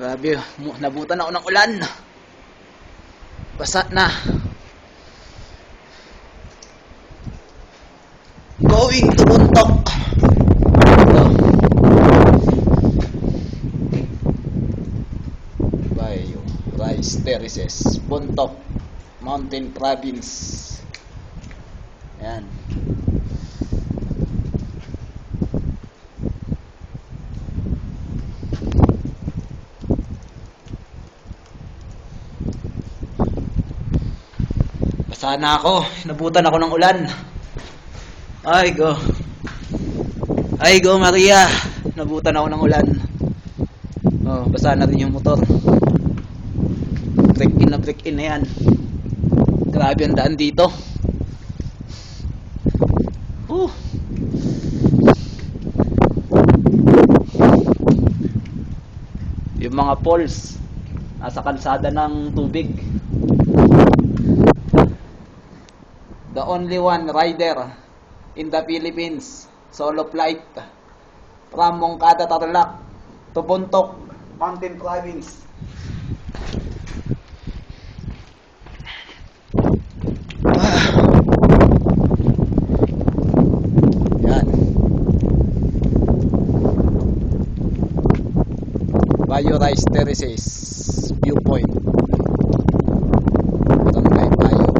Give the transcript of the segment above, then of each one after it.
Grabe, nabutan ako ng ulan. Basa na. Going to Buntok. Ito. Bayo, Rice Terraces, Buntok, Mountain Province. Ayan. Basa na ako. Nabutan ako ng ulan. Ay, go. Ay, go, Maria. Nabutan ako ng ulan. Oh, basa na rin yung motor. Break in na break in na yan. Grabe ang daan dito. Uh. Yung mga poles nasa kalsada ng tubig. The only one rider in the Philippines solo flight from Moncada Tarlac to Buntok Mountain Province. Yan. Bayo Rice Terraces Viewpoint. Barangay Bayo.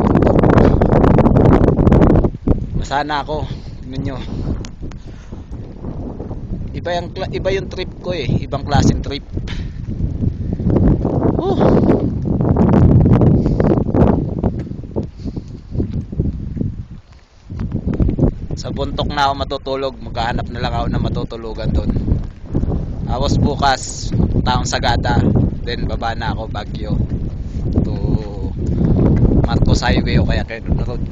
Masana ako. Tingnan. Iba yung, iba yung trip ko eh. Ibang klaseng trip. Oh. Sa buntok na ako matutulog. Maghahanap na lang ako na matutulugan doon. Tapos bukas, taong Sagada. Then baba na ako Baguio to Marcos Highway o kaya Quezon Road.